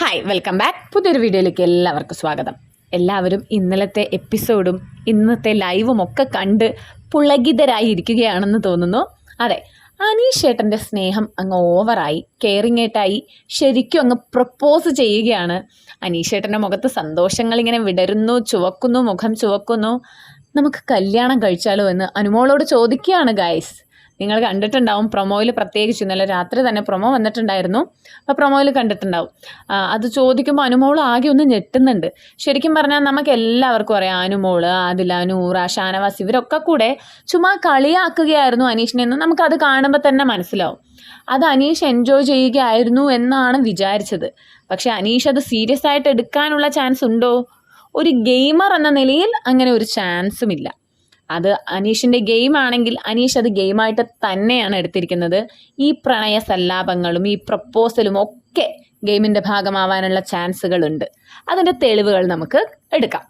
Hi welcome back പുതിയൊരു വീഡിയോയിലേക്ക് എല്ലാവർക്കും സ്വാഗതം. എല്ലാവരും ഇന്നലത്തെ എപ്പിസോഡും ഇന്നത്തെ ലൈവും ഒക്കെ കണ്ട് പുളകിതരായി ഇരിക്കുകയാണെന്ന് തോന്നുന്നു. അതെ അനീഷ് ഏട്ടന്റെ സ്നേഹം അങ്ങ് ഓവറായി കെയറിങ് ഏട്ടായി ശരിക്കും അങ്ങ് പ്രപ്പോസ് ചെയ്യുകയാണ്. അനീഷ് ഏട്ടന്റെ മുഖത്ത് സന്തോഷങ്ങൾ ഇങ്ങനെ വിടരുന്നു ചുവക്കുന്നു മുഖം ചുവക്കുന്നു. നമുക്ക് കല്യാണം കഴിച്ചാലോ എന്ന് അനുമോളോട് ചോദിക്കുകയാണ് ഗൈസ് നിങ്ങൾ കണ്ടിട്ടുണ്ടാവും. പ്രൊമോയിൽ പ്രത്യേകിച്ച് ഇന്നലെ രാത്രി തന്നെ പ്രൊമോ വന്നിട്ടുണ്ടായിരുന്നു. അപ്പോൾ പ്രൊമോയിൽ കണ്ടിട്ടുണ്ടാവും. അത് ചോദിക്കുമ്പോൾ അനുമോൾ ആകെ ഒന്ന് ഞെട്ടുന്നുണ്ട്. ശരിക്കും പറഞ്ഞാൽ നമുക്ക് എല്ലാവർക്കും അറിയാം. അനുമോൾ ആദില നൂറ ഷാനവാസ് ഇവരൊക്കെ കൂടെ ചുമ്മാ കളിയാക്കുകയായിരുന്നു അനീഷിനെ എന്ന് നമുക്കത് കാണുമ്പോൾ തന്നെ മനസ്സിലാവും. അത് അനീഷ് എൻജോയ് ചെയ്യുകയായിരുന്നു എന്നാണ് വിചാരിച്ചത്. പക്ഷെ അനീഷ് അത് സീരിയസ് ആയിട്ട് എടുക്കാനുള്ള ചാൻസ് ഉണ്ടോ? ഒരു ഗെയിമർ എന്ന നിലയിൽ അങ്ങനെ ഒരു ചാൻസും ഇല്ല. അത് അനീഷിന്റെ ഗെയിം ആണെങ്കിൽ അനീഷ് അത് ഗെയിമായിട്ട് തന്നെയാണ് എടുത്തിരിക്കുന്നത്. ഈ പ്രണയ സല്ലാപങ്ങളും ഈ പ്രപ്പോസലും ഒക്കെ ഗെയിമിന്റെ ഭാഗമാവാനുള്ള ചാൻസുകളുണ്ട്. അതിന്റെ തെളിവുകൾ നമുക്ക് എടുക്കാം.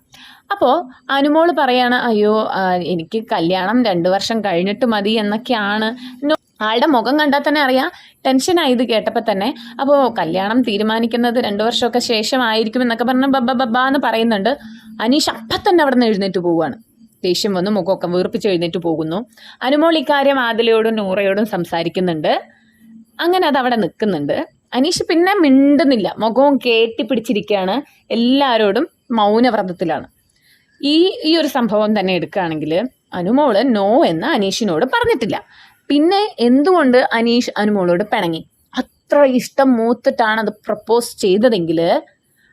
അപ്പോൾ അനുമോൾ പറയാണ് അയ്യോ എനിക്ക് കല്യാണം രണ്ട് വർഷം കഴിഞ്ഞിട്ട് മതി എന്നൊക്കെയാണ്. ആളുടെ മുഖം കണ്ടാൽ തന്നെ അറിയാം ടെൻഷനായി ഇത് കേട്ടപ്പോൾ തന്നെ. അപ്പോൾ കല്യാണം തീരുമാനിക്കുന്നത് രണ്ട് വർഷമൊക്കെ ശേഷമായിരിക്കും എന്നൊക്കെ പറഞ്ഞ് ബബ്ബ ബബ്ബ എന്ന് പറയുന്നുണ്ട്. അനീഷ് അപ്പം തന്നെ അവിടെ നിന്ന് എഴുന്നേറ്റ് പോവുകയാണ്. ദേഷ്യം വന്ന് മുഖമൊക്കെ വീർപ്പിച്ച് എഴുന്നേറ്റ് പോകുന്നു. അനുമോൾ ഇക്കാര്യം ആദിലയോടും നൂറയോടും സംസാരിക്കുന്നുണ്ട്. അങ്ങനെ അത് അവിടെ നിൽക്കുന്നുണ്ട്. അനീഷ് പിന്നെ മിണ്ടുന്നില്ല. മുഖവും കെട്ടിപ്പിടിച്ചിരിക്കുകയാണ് എല്ലാവരോടും മൗനവ്രതത്തിലാണ്. ഈ ഈ ഒരു സംഭവം തന്നെ എടുക്കുകയാണെങ്കിൽ അനുമോൾ നോ എന്ന് അനീഷിനോട് പറഞ്ഞിട്ടില്ല. പിന്നെ എന്തുകൊണ്ട് അനീഷ് അനുമോളോട് പിണങ്ങി? അത്ര ഇഷ്ടം മൂത്തിട്ടാണ് അത് പ്രപ്പോസ് ചെയ്തതെങ്കിൽ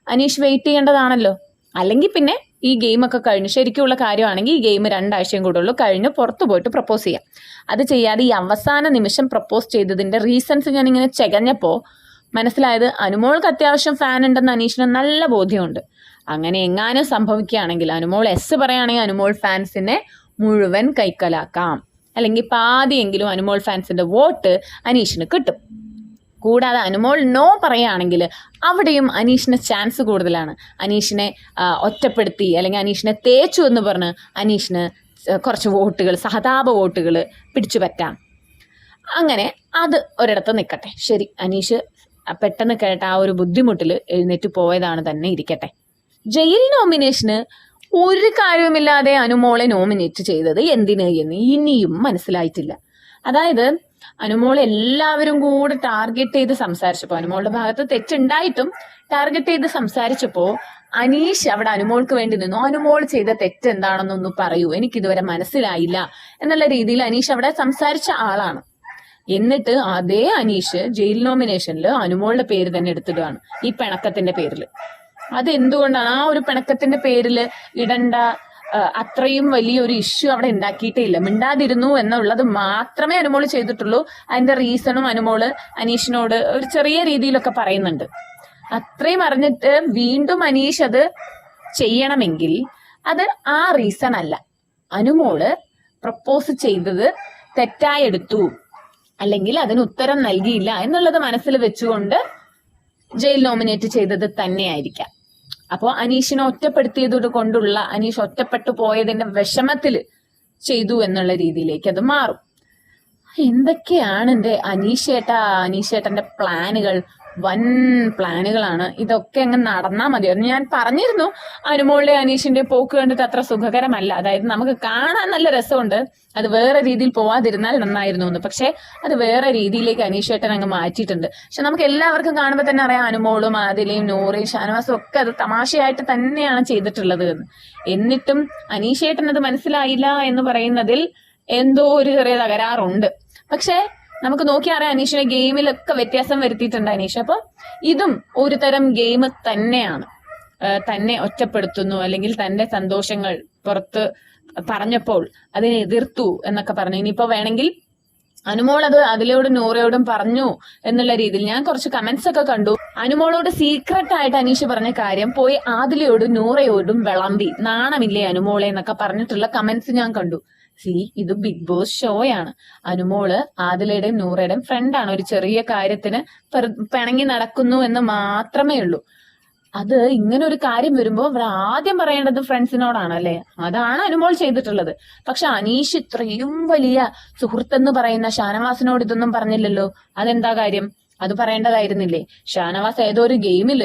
അനീഷ് വെയിറ്റ് ചെയ്യേണ്ടതാണല്ലോ. അല്ലെങ്കിൽ പിന്നെ ഈ ഗെയിമൊക്കെ കഴിഞ്ഞ് ശരിക്കുള്ള കാര്യമാണെങ്കിൽ ഈ ഗെയിം രണ്ടാഴ്ചയും കൂടെ ഉള്ളൂ. കഴിഞ്ഞ് പുറത്തു പോയിട്ട് പ്രപ്പോസ് ചെയ്യാം. അത് ചെയ്യാതെ ഈ അവസാന നിമിഷം പ്രപ്പോസ് ചെയ്തതിന്റെ റീസൺസ് ഞാനിങ്ങനെ ചെകഞ്ഞപ്പോൾ മനസ്സിലായത് അനുമോൾക്ക് അത്യാവശ്യം ഫാൻ ഉണ്ടെന്ന് അനീഷിന് നല്ല ബോധ്യമുണ്ട്. അങ്ങനെ എങ്ങാനും സംഭവിക്കുകയാണെങ്കിൽ അനുമോൾ എസ് പറയുകയാണെങ്കിൽ അനുമോൾ ഫാൻസിനെ മുഴുവൻ കൈക്കലാക്കാം. അല്ലെങ്കിൽ പാതിയെങ്കിലും അനുമോൾ ഫാൻസിന്റെ വോട്ട് അനീഷിന് കിട്ടും. കൂടാതെ അനുമോൾ നോ പറയുകയാണെങ്കിൽ അവിടെയും അനീഷിന് ചാൻസ് കൂടുതലാണ്. അനീഷിനെ ഒറ്റപ്പെടുത്തി അല്ലെങ്കിൽ അനീഷിനെ തേച്ചു എന്ന് പറഞ്ഞ് അനീഷിന് കുറച്ച് വോട്ടുകൾ സഹതാപ വോട്ടുകൾ പിടിച്ചു പറ്റാം. അങ്ങനെ അത് ഒരിടത്ത് നിൽക്കട്ടെ. ശരി അനീഷ് പെട്ടെന്ന് കേട്ട ആ ഒരു ബുദ്ധിമുട്ടിൽ എഴുന്നേറ്റ് പോയതാണ് തന്നെ ഇരിക്കട്ടെ. ജയിൽ നോമിനേഷന് ഒരു കാര്യവുമില്ലാതെ അനുമോളെ നോമിനേറ്റ് ചെയ്തത് എന്തിന് എന്ന് ഇനിയും മനസ്സിലായിട്ടില്ല. അതായത് അനുമോളെ എല്ലാവരും കൂടെ ടാർഗറ്റ് ചെയ്ത് സംസാരിച്ചപ്പോൾ അനുമോളുടെ ഭാഗത്ത് തെറ്റുണ്ടായിട്ടും ടാർഗറ്റ് ചെയ്ത് സംസാരിച്ചപ്പോൾ അനീഷ് അവിടെ അനുമോൾക്ക് വേണ്ടി നിന്നു. അനുമോൾ ചെയ്ത തെറ്റ് എന്താണെന്നൊന്ന് പറയൂ. എനിക്കിതുവരെ മനസ്സിലായില്ല എന്നുള്ള രീതിയിൽ അനീഷ് അവിടെ സംസാരിച്ച ആളാണ്. എന്നിട്ട് അതേ അനീഷ് ജയിൽ നോമിനേഷനിൽ അനുമോളുടെ പേര് തന്നെ എടുത്തിടുകയാണ് ഈ പിണക്കത്തിന്റെ പേരിൽ അത് എന്തുകൊണ്ടാണ് ആ ഒരു പിണക്കത്തിന്റെ പേരിൽ ഇടണ്ട അത്രയും വലിയൊരു ഇഷ്യൂ അവിടെ ഉണ്ടാക്കിയിട്ടേ ഇല്ല മിണ്ടാതിരുന്നു എന്നുള്ളത് മാത്രമേ അനുമോൾ ചെയ്തിട്ടുള്ളൂ. അതിന്റെ റീസണും അനുമോൾ അനീഷിനോട് ഒരു ചെറിയ രീതിയിലൊക്കെ പറയുന്നുണ്ട്. അത്രയും അറിഞ്ഞിട്ട് വീണ്ടും അനീഷ് അത് ചെയ്യണമെങ്കിൽ അത് ആ റീസൺ അല്ല. അനുമോൾ പ്രപ്പോസ് ചെയ്തത് തെറ്റായെടുത്തു അല്ലെങ്കിൽ അതിന് ഉത്തരം നൽകിയില്ല എന്നുള്ളത് മനസ്സിൽ വെച്ചുകൊണ്ട് ജയിൽ നോമിനേറ്റ് ചെയ്തത് തന്നെയായിരിക്കാം. അപ്പോൾ അനീഷിനെ ഒറ്റപ്പെടുത്തിയത് കൊണ്ടുള്ള അനീഷ് ഒറ്റപ്പെട്ടു പോയതിന്റെ വിഷമത്തിൽ ചെയ്തു എന്നുള്ള രീതിയിലേക്ക് അത് മാറും. എന്തൊക്കെയാണ് എന്റെ അനീഷേട്ട അനീഷേട്ടന്റെ പ്ലാനുകൾ? വൻ പ്ലാനുകളാണ്. ഇതൊക്കെ അങ്ങ് നടന്നാൽ മതിയായിരുന്നു ഞാൻ പറഞ്ഞിരുന്നു. അനുമോളുടെ അനീഷിന്റെ പോക്ക് കണ്ടിട്ട് അത്ര സുഖകരമല്ല. അതായത് നമുക്ക് കാണാൻ നല്ല രസമുണ്ട്. അത് വേറെ രീതിയിൽ പോവാതിരുന്നാൽ നന്നായിരുന്നു എന്ന്. പക്ഷേ അത് വേറെ രീതിയിലേക്ക് അനീഷേട്ടൻ അങ്ങ് മാറ്റിയിട്ടുണ്ട്. പക്ഷെ നമുക്ക് എല്ലാവർക്കും കാണുമ്പോൾ തന്നെ അറിയാം അനുമോളും ആദിലയും നൂറയും ഷാനവാസും ഒക്കെ അത് തമാശയായിട്ട് തന്നെയാണ് ചെയ്തിട്ടുള്ളത് എന്ന്. എന്നിട്ടും അനീഷേട്ടൻ അത് മനസ്സിലായില്ല എന്ന് പറയുന്നതിൽ എന്തോ ഒരു ചെറിയ തകരാറുണ്ട്. പക്ഷേ നമുക്ക് നോക്കി അറിയാം അനീഷിനെ ഗെയിമിലൊക്കെ വ്യത്യാസം വരുത്തിയിട്ടുണ്ട് അനീഷ്. അപ്പൊ ഇതും ഒരു തരം ഗെയിം തന്നെയാണ്. തന്നെ ഒറ്റപ്പെടുത്തുന്നു അല്ലെങ്കിൽ തന്റെ സന്തോഷങ്ങൾ പുറത്ത് പറഞ്ഞപ്പോൾ അതിനെ എതിർത്തു എന്നൊക്കെ പറഞ്ഞു. ഇനിയിപ്പോ വേണമെങ്കിൽ അനുമോൾ അത് അതിലോടും നൂറയോടും പറഞ്ഞു എന്നുള്ള രീതിയിൽ ഞാൻ കുറച്ച് കമന്റ്സ് ഒക്കെ കണ്ടു. അനുമോളോട് സീക്രട്ട് ആയിട്ട് അനീഷ് പറഞ്ഞ കാര്യം പോയി ആദിലയോടും നൂറയോടും വിളമ്പി നാണമില്ലേ അനുമോളെ എന്നൊക്കെ പറഞ്ഞിട്ടുള്ള കമന്റ്സ് ഞാൻ കണ്ടു. സി ഇത് ബിഗ് ബോസ് ഷോയാണ് അനുമോൾ ആദിലയുടെയും നൂറയുടെയും ഫ്രണ്ടാണ് ഒരു ചെറിയ കാര്യത്തിന് പിണങ്ങി നടക്കുന്നു എന്ന് മാത്രമേ ഉള്ളൂ. അത് ഇങ്ങനെ ഒരു കാര്യം വരുമ്പോൾ അവർ ആദ്യം പറയേണ്ടത് ഫ്രണ്ട്സിനോടാണ് അല്ലെ? അതാണ് അനുമോൾ ചെയ്തിട്ടുള്ളത്. പക്ഷെ അനീഷ് ഇത്രയും വലിയ സുഹൃത്തെന്ന് പറയുന്ന ഷാനവാസിനോട് ഇതൊന്നും പറഞ്ഞില്ലല്ലോ. അതെന്താ കാര്യം? അത് പറയേണ്ടതായിരുന്നില്ലേ? ഷാനവാസ് ഏതോ ഒരു ഗെയിമിൽ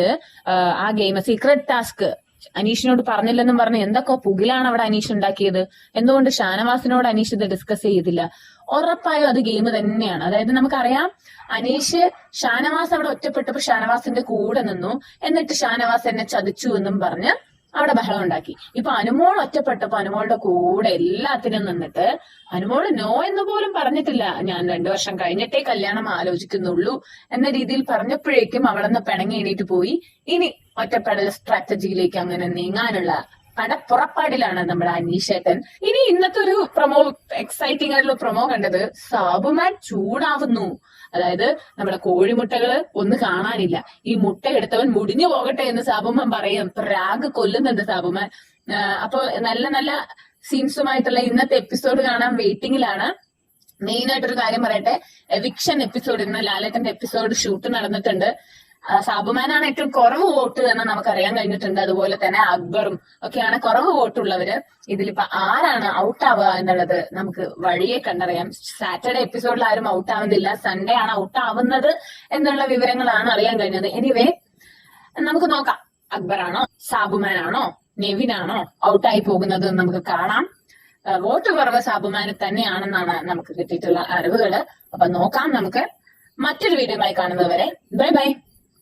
ആ ഗെയിം സീക്രട്ട് ടാസ്ക് അനീഷിനോട് പറഞ്ഞില്ലെന്നും പറഞ്ഞ് എന്തൊക്കെ പുകിലാണ് അവിടെ അനീഷ് ഉണ്ടാക്കിയത്? എന്തുകൊണ്ട് ഷാനവാസിനോട് അനീഷ് ഇത് ഡിസ്കസ് ചെയ്തില്ല? ഉറപ്പായും അത് ഗെയിം തന്നെയാണ്. അതായത് നമുക്കറിയാം അനീഷ് ഷാനവാസ് അവിടെ ഒറ്റപ്പെട്ടപ്പോ ഷാനവാസിന്റെ കൂടെ നിന്നു. എന്നിട്ട് ഷാനവാസ് എന്നെ ചതിച്ചു എന്നും പറഞ്ഞ് അവിടെ ബഹളം ഉണ്ടാക്കി. ഇപ്പൊ അനുമോൾ ഒറ്റപ്പെട്ടപ്പോ അനുമോളുടെ കൂടെ എല്ലാത്തിനും നിന്നിട്ട് അനുമോൾ നോ എന്ന് പോലും പറഞ്ഞിട്ടില്ല. ഞാൻ രണ്ടു വർഷം കഴിഞ്ഞിട്ടേ കല്യാണം ആലോചിക്കുന്നുള്ളൂ എന്ന രീതിയിൽ പറഞ്ഞപ്പോഴേക്കും അവിടെ നിന്ന് പിണങ്ങി എണീറ്റ് പോയി. ഇനി ഒറ്റപ്പെടൽ സ്ട്രാറ്റജിയിലേക്ക് അങ്ങനെ നീങ്ങാനുള്ള പടപ്പുറപ്പാടിലാണ് നമ്മുടെ അനീഷേട്ടൻ. ഇനി ഇന്നത്തെ ഒരു പ്രൊമോ എക്സൈറ്റിംഗ് ആയിട്ടുള്ള പ്രൊമോ കണ്ടത് സാബുമാൻ ചൂടാവുന്നു. അതായത് നമ്മുടെ കോഴിമുട്ടകൾ ഒന്ന് കാണാനില്ല. ഈ മുട്ട എടുത്തവൻ മുടിഞ്ഞു പോകട്ടെ എന്ന് സാബുമാൻ പറയും. പ്രാഗ് കൊല്ലുന്നുണ്ട് സാബുമാൻ. അപ്പൊ നല്ല നല്ല സീൻസുമായിട്ടുള്ള ഇന്നത്തെ എപ്പിസോഡ് കാണാൻ വെയിറ്റിംഗിലാണ് മെയിൻ ആയിട്ടൊരു കാര്യം പറയട്ടെ. എവിക്ഷൻ എപ്പിസോഡ് ഇന്ന് ലാലേട്ടന്റെ എപ്പിസോഡ് ഷൂട്ട് നടന്നിട്ടുണ്ട്. സാബുമാനാണ് ഏറ്റവും കുറവ് വോട്ട് എന്ന് നമുക്ക് അറിയാൻ കഴിഞ്ഞിട്ടുണ്ട്. അതുപോലെ തന്നെ അക്ബറും ഒക്കെയാണ് കുറവ് വോട്ടുള്ളവര്. ഇതിലിപ്പോ ആരാണ് ഔട്ട് ആവുക എന്നുള്ളത് നമുക്ക് വഴിയെ കണ്ടറിയാം. സാറ്റർഡേ എപ്പിസോഡിൽ ആരും ഔട്ട് ആവുന്നില്ല. സൺഡേ ആണ് ഔട്ട് ആവുന്നത് എന്നുള്ള വിവരങ്ങളാണ് അറിയാൻ കഴിഞ്ഞത്. എനിവേ നമുക്ക് നോക്കാം. അക്ബറാണോ സാബുമാനാണോ നെവിനാണോ ഔട്ടായി പോകുന്നത് നമുക്ക് കാണാം. വോട്ട് കുറവ് സാബുമാന് തന്നെയാണെന്നാണ് നമുക്ക് കിട്ടിയിട്ടുള്ള അറിവുകൾ. അപ്പൊ നോക്കാം നമുക്ക് മറ്റൊരു വീഡിയോ കാണുന്നത് വരെ ബൈ ബൈ